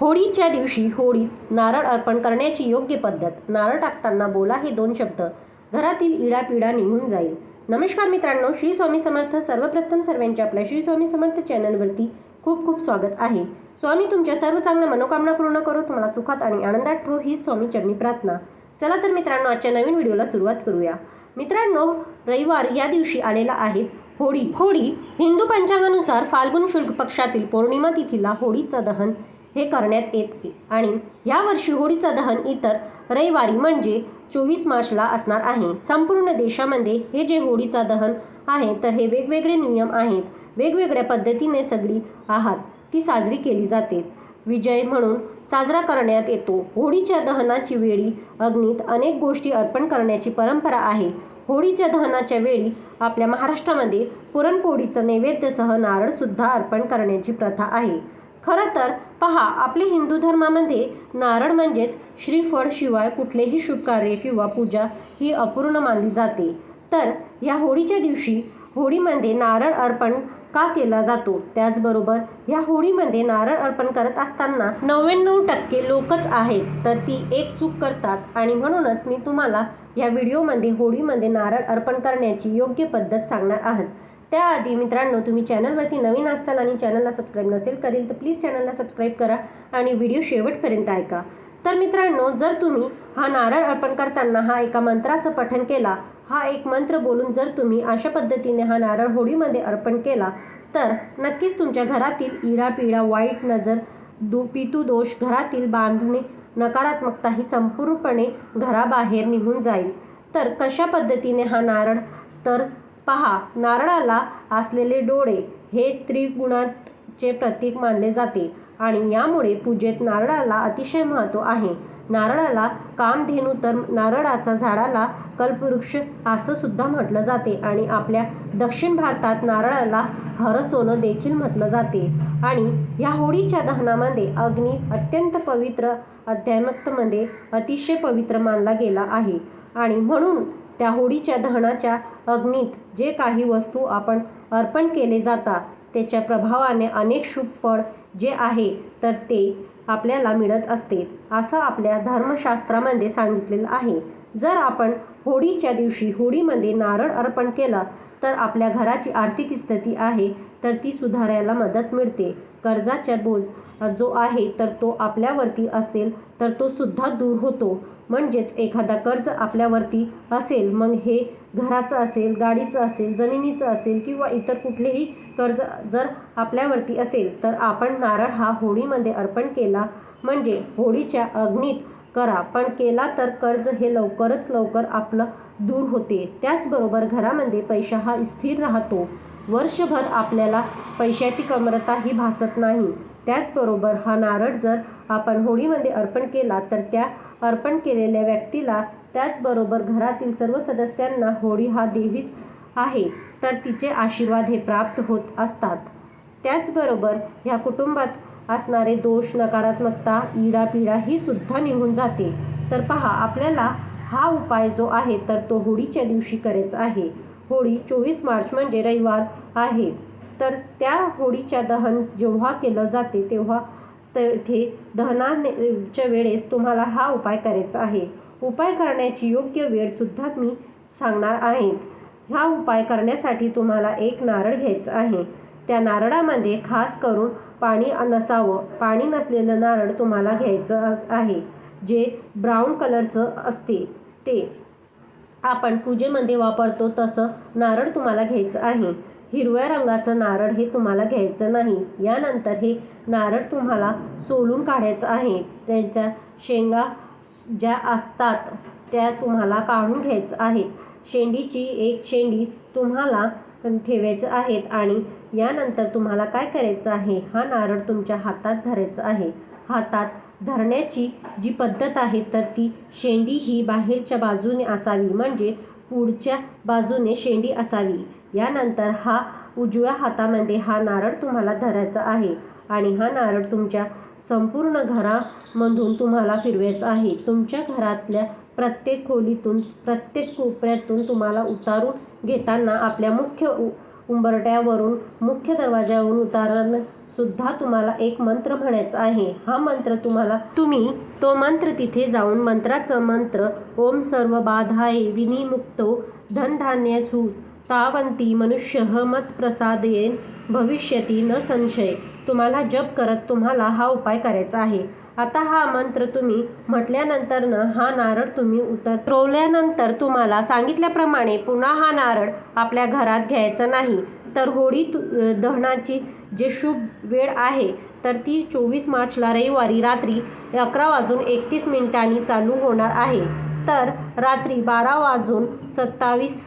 होळीच्या दिवशी होळीत नारळ अर्पण करण्याची योग्य पद्धत. नारळ टाकताना बोला हे दोन शब्द. घरातील इडापिडा निघून जाईल. नमस्कार मित्रांनो श्री स्वामी समर्थ सर्वप्रथम सर्वांच्या आपल्या श्री स्वामी समर्थ चॅनलवरती खूप खूप स्वागत आहे. स्वामी तुमच्या सर्व चांगल्या मनोकामना पूर्ण करू. तुम्हाला सुखात आणि आनंदात ठेवो ही स्वामी चरणी प्रार्थना. चला तर मित्रांनो आजच्या नवीन व्हिडिओला सुरुवात करूया. मित्रांनो रविवार या दिवशी आलेला आहे होळी. होळी हिंदू पंचांगानुसार फाल्गुन शुल्क पक्षातील पौर्णिमा तिथीला होळीचं दहन हे करण्यात येते. आणि यावर्षी होळीचं दहन इतर रविवारी म्हणजे चोवीस मार्चला असणार आहे. संपूर्ण देशामध्ये हे जे होळीचं दहन आहे तर हे वेगवेगळे नियम आहेत. वेगवेगळ्या पद्धतीने सगळी आहात. ती साजरी केली जाते. विजय म्हणून साजरा करण्यात येतो. होळीच्या दहनाची वेळी अग्नीत अनेक गोष्टी अर्पण करण्याची परंपरा आहे. होळीच्या दहनाच्या वेळी आपल्या महाराष्ट्रामध्ये पुरणपोळीचं नैवेद्यसह नारळसुद्धा अर्पण करण्याची प्रथा आहे. खरं तर पहा आपल्या हिंदू धर्मामध्ये नारळ म्हणजेच श्रीफळ शिवाय कुठलेही शुभ कार्य किंवा पूजा ही अपूर्ण मानली जाते. तर या होळीच्या दिवशी होळीमध्ये नारळ अर्पण का केला जातो? त्याचबरोबर या होळीमध्ये नारळ अर्पण करत असताना नव्याण्णव टक्के लोकच आहेत तर ती एक चूक करतात. आणि म्हणूनच मी तुम्हाला या व्हिडिओमध्ये होळीमध्ये नारळ अर्पण करण्याची योग्य पद्धत सांगणार आहात त्याआधी मित्रांनो तुम्ही चॅनलवरती नवीन असाल आणि चॅनलला सबस्क्राईब नसेल करेल तर प्लीज चॅनलला सबस्क्राईब करा आणि व्हिडिओ शेवटपर्यंत ऐका. तर मित्रांनो जर तुम्ही हा नारळ अर्पण करताना हा एका मंत्राचं पठण केला हा एक मंत्र बोलून जर तुम्ही अशा पद्धतीने हा नारळ होळीमध्ये अर्पण केला तर नक्कीच तुमच्या घरातील इडापिडा वाईट नजर दु पितू दोष घरातील बांधणे नकारात्मकता ही संपूर्णपणे घराबाहेर निघून जाईल. तर कशा पद्धतीने हा नारळ तर पहा नारळाला असलेले डोळे हे त्रिगुणाचे प्रतीक मानले जाते आणि यामुळे पूजेत नारळाला अतिशय महत्त्व आहे. नारळाला कामधेनू तर नारळाचा झाडाला कल्पवृक्ष असं सुद्धा म्हटलं जाते आणि आपल्या दक्षिण भारतात नारळाला हरसोनं देखील म्हटलं जाते. आणि या होळीच्या दहनामध्ये अग्नी अत्यंत पवित्र अध्यात्मकमध्ये अतिशय पवित्र मानला गेला आहे. आणि म्हणून त्या होळीच्या दहनाच्या अग्नीत जे काही वस्तू आपण अर्पण केले जातात त्याच्या प्रभावाने अनेक शुभ फळ जे आहे तर ते आपल्याला मिळत असते असं आपल्या धर्मशास्त्रामध्ये सांगितलेलं आहे. जर आपण होळीच्या दिवशी होळीमध्ये नारळ अर्पण केलं तर आपल्या घराची आर्थिक स्थिती आहे तर ती सुधारायला मदत मिळते. कर्जाचा बोज जो आहे तर तो आपल्यावरती असेल तर तो सुद्धा दूर होतो. म्हणजेच एखादा कर्ज आपल्यावरती असेल मग हे घराचं असेल गाडीचं असेल जमिनीचं असेल किंवा इतर कुठलेही कर्ज जर आपल्यावरती असेल तर आपण नारळ हा होळीमध्ये अर्पण केला म्हणजे होळीच्या अग्नीत करा. पण केला तर कर्ज हे लवकरच लवकर आपलं दूर होते. त्याचबरोबर घरामध्ये पैसा हा स्थिर राहतो. वर्षभर आपल्याला पैशाची कमरता ही भासत नाही. त्याचबरोबर हा नारळ जर आपण होळीमध्ये अर्पण केला तर त्या अर्पण केलेल्या व्यक्तीला त्याचबरोबर घरातील सर्व सदस्यांना होळी हा देवीच आहे तर तिचे आशीर्वाद हे प्राप्त होत असतात. त्याचबरोबर ह्या कुटुंबात असणारे दोष नकारात्मकता इडापिडा ही सुद्धा निघून जाते. तर पहा आपल्याला हा उपाय जो आहे तर तो होळीच्या दिवशी करायचा आहे. होळी चोवीस मार्च म्हणजे रविवार आहे. तर त्या होळीच्या दहन जेव्हा केलं जाते तेव्हा तेथे दहनाच्या वेळेस तुम्हाला हा उपाय करायचा आहे. उपाय करण्याची योग्य वेळसुद्धा मी सांगणार आहे. हा उपाय करण्यासाठी तुम्हाला एक नारळ घ्यायचं आहे. त्या नारळामध्ये खास करून पाणी नसावं. पाणी नसलेलं नारळ तुम्हाला घ्यायचं आहे जे ब्राऊन कलरचं असते. ते आपण पूजेमध्ये वापरतो तसं नारळ तुम्हाला घ्यायचं आहे. हिरव्या रंगाचं नारळ हे तुम्हाला घ्यायचं नाही. यानंतर हे नारळ तुम्हाला सोलून काढायचं आहे. त्यांच्या शेंगा ज्या असतात त्या तुम्हाला काढून घ्यायचं आहे. शेंडीची एक शेंडी तुम्हाला ठेवायचं आहेत आणि यानंतर तुम्हाला काय करायचं आहे? हा नारळ तुमच्या हातात धरायचा आहे. हातात धरण्याची जी पद्धत आहे तर ती शेंडी ही बाहेरच्या बाजूने असावी. म्हणजे पुढच्या बाजूने शेंडी असावी. यानंतर हा उजव्या हातामध्ये हा नारळ तुम्हाला धरायचा आहे आणि हा नारळ तुमच्या संपूर्ण घरामधून तुम्हाला फिरवायचा आहे. तुमच्या घरातल्या प्रत्येक खोलीतून प्रत्येक कोपऱ्यातून तुम्हाला उतारून घेताना आपल्या मुख्य उ उंबरट्यावरून मुख्य दरवाजावरून उतारण सुद्धा तुम्हाला एक मंत्र म्हणायचा आहे. हा मंत्र तुम्हाला तुम्ही तो मंत्र तिथे जाऊन मंत्राचं मंत्र ओम सर्व बाधाये विनिमुक्तो धनधान्य सु तावंती मनुष्य मत प्रसादेन भविष्यती न संशय. तुम्हाला जप करत तुम्हाला हा उपाय करायचा आहे. आता हा मंत्र तुम्ही म्हटल्यानंतरनं हा नारळ तुम्ही उतर उतरवल्यानंतर तुम्हाला सांगितल्याप्रमाणे पुन्हा हा नारळ आपल्या घरात घ्यायचा नाही. तर होळी तु दहनाची जे शुभ वेळ आहे तर ती चोवीस मार्चला रविवारी रात्री अकरा वाजून एकतीस मिनिटांनी चालू होणार आहे. तर रात्री बारा वाजून सत्तावीस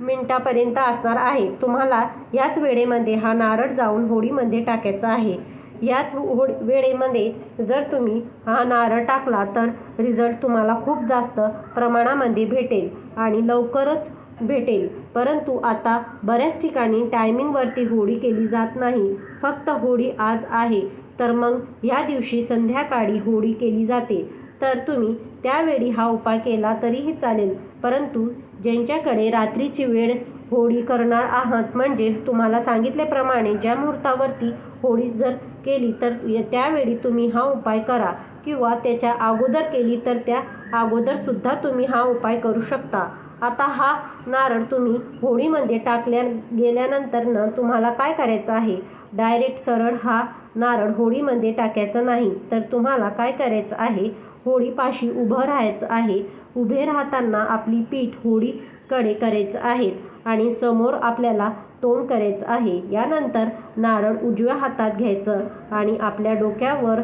मिनटापर्यंत असणार आहे. तुम्हाला याच वेळेमध्ये हा नारळ जाऊन होळीमध्ये टाकायचा आहे. याच होळ वेळेमध्ये जर तुम्ही हा नारळ टाकला तर रिझल्ट तुम्हाला खूप जास्त प्रमाणामध्ये भेटेल आणि लवकरच भेटेल. परंतु आता बऱ्याच ठिकाणी टायमिंगवरती होळी केली जात नाही. फक्त होळी आज आहे. तर मग ह्या दिवशी संध्याकाळी होळी केली जाते. तर तुम्ही त्यावेळी हा उपाय केला तरीही चालेल. परंतु ज्यांच्याकडे रात्रीची वेळ होळी करणार आहात म्हणजे तुम्हाला सांगितल्याप्रमाणे ज्या मुहूर्तावरती होळी जर केली तर त्यावेळी तुम्ही हा उपाय करा. किंवा त्याच्या अगोदर केली तर त्या अगोदरसुद्धा तुम्ही हा उपाय करू शकता. आता हा नारळ तुम्ही होळीमध्ये टाकल्या गेल्यानंतरनं तुम्हाला काय करायचं आहे? डायरेक्ट सरळ हा नारळ होळीमध्ये टाकायचा नाही. तर तुम्हाला काय करायचं आहे? होळीपाशी उभं राहायचं आहे. उभे राहताना आपली पीठ होळीकडे करायचं आहेत आणि समोर आपल्याला तोंड करायचं आहे. यानंतर नारळ उजव्या हातात घ्यायचं आणि आपल्या डोक्यावर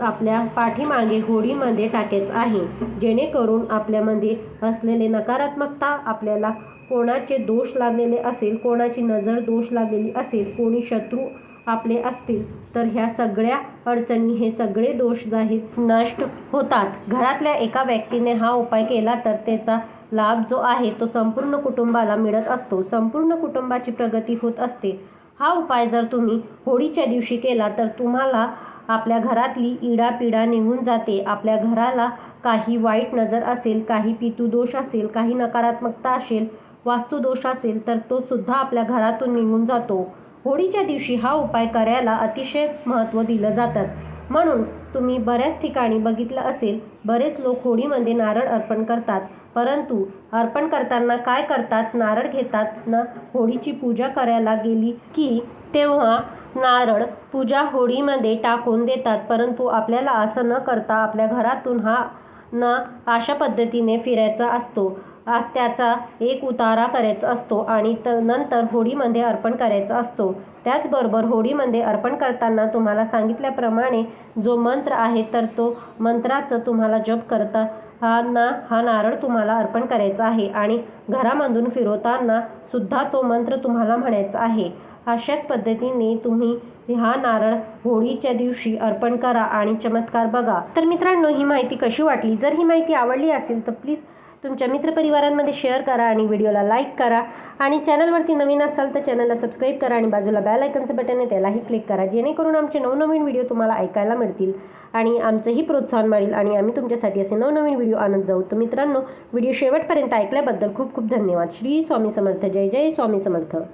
आपल्या पाठीमागे होडीमध्ये टाकायचं आहे. जेणेकरून आपल्यामध्ये असलेले नकारात्मकता आपल्याला कोणाचे दोष लागलेले असेल कोणाची नजर दोष लागलेली असेल कोणी शत्रू आपले असतील तर ह्या सगळ्या अडचणी हे सगळे दोष जाहीर नष्ट होतात. घरातल्या एका व्यक्तीने हा उपाय केला तर त्याचा लाभ जो आहे तो संपूर्ण कुटुंबाला मिळत असतो. संपूर्ण कुटुंबाची प्रगती होत असते. हा उपाय जर तुम्ही होळीच्या दिवशी केला तर तुम्हाला आपल्या घरातली इडापिडा निघून जाते. आपल्या घराला काही वाईट नजर असेल काही पितुदोष असेल काही नकारात्मकता असेल वास्तुदोष असेल तर तो सुद्धा आपल्या घरातून निघून जातो. होळीच्या दिवशी हा उपाय करायला अतिशय महत्त्व दिलं जातं. म्हणून तुम्ही बऱ्याच ठिकाणी बघितलं असेल बरेच लोक होळीमध्ये नारळ अर्पण करतात परंतु अर्पण करताना काय करतात? नारळ घेतात न? होळीची पूजा करायला गेली की तेव्हा नारळ पूजा होळीमध्ये टाकून देतात परंतु आपल्याला असं न करता आपल्या घरातून हा न अशा पद्धतीने फिरायचा असतो. आज त्याचा एक उतारा करायचा असतो आणि त नंतर होळीमध्ये अर्पण करायचा असतो. त्याचबरोबर होळीमध्ये अर्पण करताना तुम्हाला सांगितल्याप्रमाणे जो मंत्र आहे तर तो मंत्राचं तुम्हाला जप करता हा ना हा नारळ तुम्हाला अर्पण करायचा आहे आणि घरामधून फिरवताना सुद्धा तो मंत्र तुम्हाला म्हणायचा आहे. अशाच पद्धतीने तुम्ही हा नारळ होळीच्या दिवशी अर्पण करा आणि चमत्कार बघा. तर मित्रांनो ही माहिती कशी वाटली? जर ही माहिती आवडली असेल तर प्लीज तुमच्या मित्रपरिवारांमध्ये शेअर करा आणि व्हिडिओला लाईक करा. आणि चॅनलवरती नवीन असाल तर चॅनलला सबस्क्राईब करा आणि बाजूला बेल आयकनचं बटन आहे त्यालाही क्लिक करा. जेणेकरून आमचे नवनवीन व्हिडिओ तुम्हाला ऐकायला मिळतील आणि आमचंही प्रोत्साहन मिळेल आणि आम्ही तुमच्यासाठी असे नवनवीन व्हिडिओ आणत जाऊ. तर मित्रांनो व्हिडिओ शेवटपर्यंत ऐकल्याबद्दल खूप खूप धन्यवाद. श्री स्वामी समर्थ. जय जय स्वामी समर्थ.